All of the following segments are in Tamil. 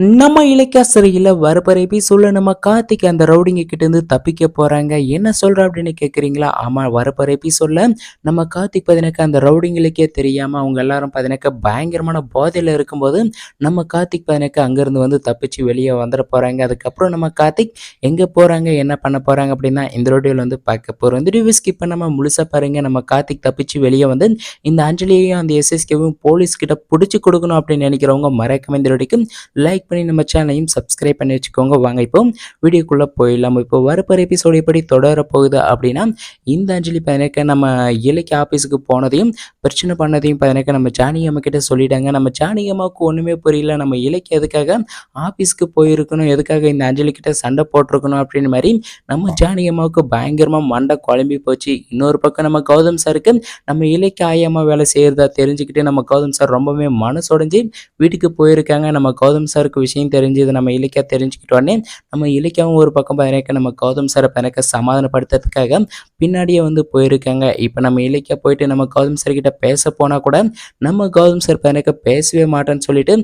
நம்ம இலக்கிய சிறையில் வரப்போற எபிசோட்ல நம்ம கார்த்திக் அந்த ரவுடிங்க கிட்டேருந்து தப்பிக்க போகிறாங்க என்ன சொல்கிறா அப்படின்னு கேட்குறீங்களா ஆமாம் வரப்போற சொல்ல நம்ம கார்த்திக் பதினக்க அந்த ரவுடிங்களுக்கே தெரியாமல் அவங்க எல்லாரும் பதினக்க பயங்கரமான போதையில் இருக்கும்போது நம்ம கார்த்திக் பதினக்க அங்கேருந்து வந்து தப்பிச்சு வெளியே வந்துட போகிறாங்க அதுக்கப்புறம் நம்ம கார்த்திக் எங்கே போகிறாங்க என்ன பண்ண போகிறாங்க அப்படின்னா இந்த ரோடியோவில் வந்து பார்க்க போகிறோம் இந்த ரிவ்யூ ஸ்கிப் பண்ணாமல் முழுசா பாருங்கள் நம்ம கார்த்திக் தப்பிச்சு வெளியே வந்து இந்த அஞ்சலியையும் அந்த எஸ்எஸ்கேவும் போலீஸ்கிட்ட பிடிச்சி கொடுக்கணும் அப்படின்னு நினைக்கிறவங்க மறக்காம இந்த ரோடிக்கு லைக் பண்ணி நம்ம சேனலையும் சப்ஸ்கிரைப் பண்ணி வச்சுக்கோங்க. வாங்க இப்போ வீடியோக்குள்ளே போயிடலாம். இப்போ வரப்போகிற எபிசோடு எப்படி தொடர போகுது அப்படின்னா இந்த அஞ்சலி பதினக்க நம்ம இலக்கிய ஆஃபீஸுக்கு போனதையும் பிரச்சனை பண்ணதையும் பதினக்க நம்ம ஜானகி அம்மா கிட்ட சொல்லிட்டாங்க. நம்ம ஜானகி அம்மாவுக்கு ஒன்றுமே புரியல. நம்ம இலக்கிய எதுக்காக ஆஃபீஸ்க்கு போயிருக்கணும்? எதுக்காக இந்த அஞ்சலி கிட்ட சண்டை போட்டிருக்கணும்? அப்படின்னு மாதிரி நம்ம ஜானகி அம்மாவுக்கு பயங்கரமாக மண்டை குழம்பி போச்சு. இன்னொரு பக்கம் நம்ம கௌதம் சாருக்கு நம்ம இலக்கிய ஆயம்மா வேலை செய்கிறதா தெரிஞ்சுக்கிட்டு நம்ம கௌதம் சார் ரொம்பவே மனசுடைஞ்சு வீட்டுக்கு போயிருக்காங்க. நம்ம கௌதம் சாருக்கு விஷயம் தெரிஞ்சது நம்ம இலக்கியா தெரிஞ்சுக்கிட்டோன்னே நம்ம இலக்கியாவும் ஒரு பக்கம் பயணிக்க நம்ம கௌதம் சாரை பதினக்க சமாதானப்படுத்துறதுக்காக பின்னாடியே வந்து போயிருக்காங்க. இப்போ நம்ம இலக்கியா போயிட்டு நம்ம கௌதம் சார் கிட்ட பேச போனால் கூட நம்ம கௌதம் சார் எனக்கு பேசவே மாட்டேன்னு சொல்லிட்டு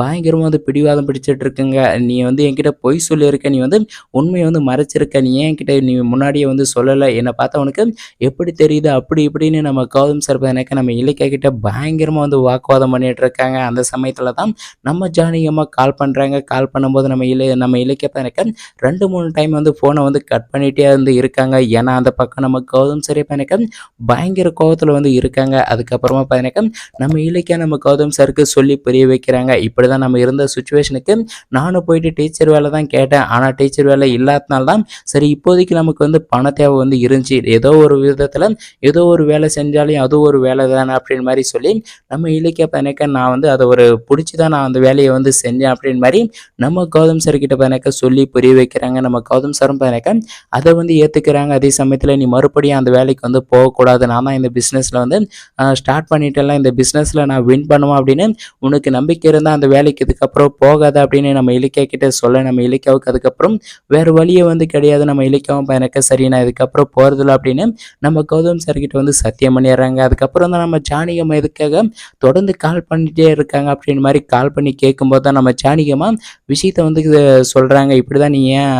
பயங்கரமாக வந்து பிடிவாதம் பிடிச்சிட்டு இருக்குங்க. நீ வந்து என்கிட்ட பொய் சொல்லியிருக்க நீ வந்து உண்மையை வந்து மறைச்சிருக்க நீ ஏன் என்கிட்ட நீ முன்னாடியே வந்து சொல்லலை? என்னை பார்த்தா உனக்கு எப்படி தெரியுது? அப்படி இப்படின்னு நம்ம கௌதம் சார் எனக்கு நம்ம இலக்கியா கிட்ட பயங்கரமாக வந்து வாக்குவாதம் பண்ணிட்டு இருக்காங்க. அந்த சமயத்தில் தான் நம்ம ஜானகியமாக கால் பண்ணுறாங்க கால் பண்ணும்போது நம்ம இலை நம்ம இலக்கிய எனக்கு ரெண்டு மூணு டைம் வந்து ஃபோனை வந்து கட் பண்ணிகிட்டே வந்து இருக்காங்க. ஏன்னா அந்த பக்கம் நம்ம கௌதம் சரி பயணக்கம் பயங்கர கோபத்தில் வந்து இருக்காங்க. அதுக்கப்புறமா பயணக்கம் நம்ம இலக்கியா நம்ம கௌதம் சாருக்கு சொல்லி புரிய வைக்கிறாங்க. இப்படி தான் நம்ம இருந்த சுச்சுவேஷனுக்கு நானும் போயிட்டு டீச்சர் வேலை தான் கேட்டேன். ஆனால் டீச்சர் வேலை இல்லாதனால தான் சரி இப்போதைக்கு நமக்கு வந்து பண தேவை வந்து இருந்துச்சு. ஏதோ ஒரு விதத்தில் ஏதோ ஒரு வேலை செஞ்சாலும் அது ஒரு வேலை தானே அப்படின்னு மாதிரி சொல்லி நம்ம இலக்கிய பயணக்க நான் வந்து அதை ஒரு பிடிச்சி தான் நான் அந்த வேலையை வந்து செஞ்சேன் அப்படின்னு மாதிரி நம்ம கௌதம் சார் கிட்ட பயணக்க சொல்லி புரிய வைக்கிறாங்க. நம்ம கௌதம் சாரும் பயணக்க அதை வந்து ஏற்றுக்கிறாங்க அதே சமயத்தில் நீ மறுபடியும் அந்த வேலைக்கு வந்து போகக்கூடாது. நான் தான் இந்த பிஸ்னஸில் வந்து ஸ்டார்ட் பண்ணிட்டேன்ல. இந்த பிஸ்னஸில் நான் வின் பண்ணுவேன் அப்படின்னு உனக்கு நம்பிக்கை இருந்தால் அந்த வேலைக்கு இதுக்கப்புறம் போகாத அப்படின்னு நம்ம இலக்கியா கிட்ட சொல்ல நம்ம இலக்கியாவுக்கு அதுக்கப்புறம் வேறு வழியே வந்து கிடையாது. நம்ம இலக்கியாவும் எனக்கு சரி நான் இதுக்கப்புறம் போகிறதில்ல அப்படின்னு நம்ம கௌதம் சார்கிட்ட வந்து சத்தியம் பண்ணிடுறாங்க. அதுக்கப்புறம் தான் நம்ம ஜானிகம்மா இதுக்காக தொடர்ந்து கால் பண்ணிட்டே இருக்காங்க அப்படின்னு மாதிரி கால் பண்ணி கேட்கும்போது தான் நம்ம ஜானிகம்மா விஷயத்த வந்து சொல்கிறாங்க இப்படி தான் நீ ஏன்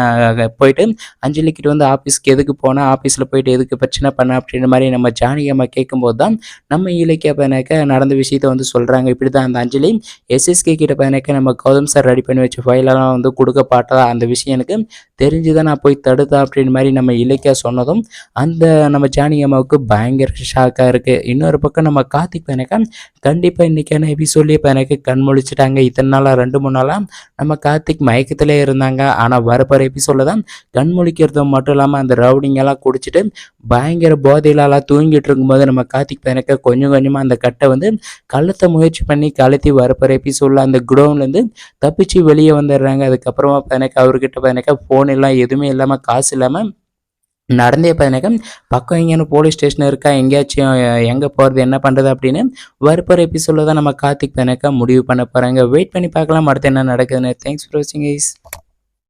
போயிட்டு அஞ்சலிக்கிட்டு வந்து ஆஃபீஸ்க்கு எதுக்கு போனால் ஆஃபீஸில் போயிட்டு எதுக்கு பிரச்சனை பண்ண அப்படின்ற மாதிரி நம்ம ஜானகியம்மா கேட்கும்போது தான் நம்ம இலக்கிய பயனாக்க நடந்த விஷயத்த வந்து சொல்கிறாங்க இப்படி தான் அந்த அஞ்சலி எஸ்எஸ்கே கிட்ட பயனாக்க நம்ம கௌதம் சார் ரெடி பண்ணி வச்ச ஃபைலெல்லாம் வந்து கொடுக்க பாட்டதா அந்த விஷயம் எனக்கு தெரிஞ்சு தான் நான் போய் தடுத்தேன் அப்படின்னு மாதிரி நம்ம இலக்கியா சொன்னதும் அந்த நம்ம ஜானகி அம்மாவுக்கு பயங்கர ஷாக்காக இருக்குது இன்னொரு பக்கம் நம்ம கார்த்திக் பையனாக்கா கண்டிப்பாக இன்றைக்கான எபிசோட்லேயே பையனுக்கு கண் முழிச்சிட்டாங்க. இத்தனை நாளாக ரெண்டு மூணு நாளாக நம்ம கார்த்திக் மயக்கத்திலே இருந்தாங்க. ஆனால் வரப்போகிற எபிசோடில் தான் கண் முழிக்கிறது மட்டும் இல்லாமல் அந்த ரவுடிங்கெல்லாம் குடிச்சிட்டு பயங்கர போதையிலலாம் தூங்கிட்டு இருக்கும்போது நம்ம கார்த்திக் பையனுக்கு கொஞ்சம் கொஞ்சமாக அந்த கட்டை வந்து கழுத்த முயற்சி பண்ணி கழுத்தி வரப்போகிற எபிசோடில் அந்த குடோன்லேருந்து தப்பிச்சு வெளியே வந்துடுறாங்க. அதுக்கப்புறமா பையனுக்கு அவர்கிட்ட பையனுக்கு ஃபோன் எல்லாம் எதுவுமே இல்லாமல் காசு இல்லாமல் நடந்தே பார்த்தீங்கன்னாக்கா பக்கம் எங்கேயானு போலீஸ் ஸ்டேஷன் இருக்கா? எங்கேயாச்சும் எங்கே போகிறது என்ன பண்ணுறது அப்படின்னு வரப்போகிற எபிசோடில் தான் நம்ம கார்த்திக் பையனாக்கா முடிவு பண்ண போகிறாங்க வெயிட் பண்ணி பார்க்கலாம். அடுத்து என்ன நடக்குதுன்னு. தேங்க்ஸ் ஃபார் வாட்சிங் ஐஸ்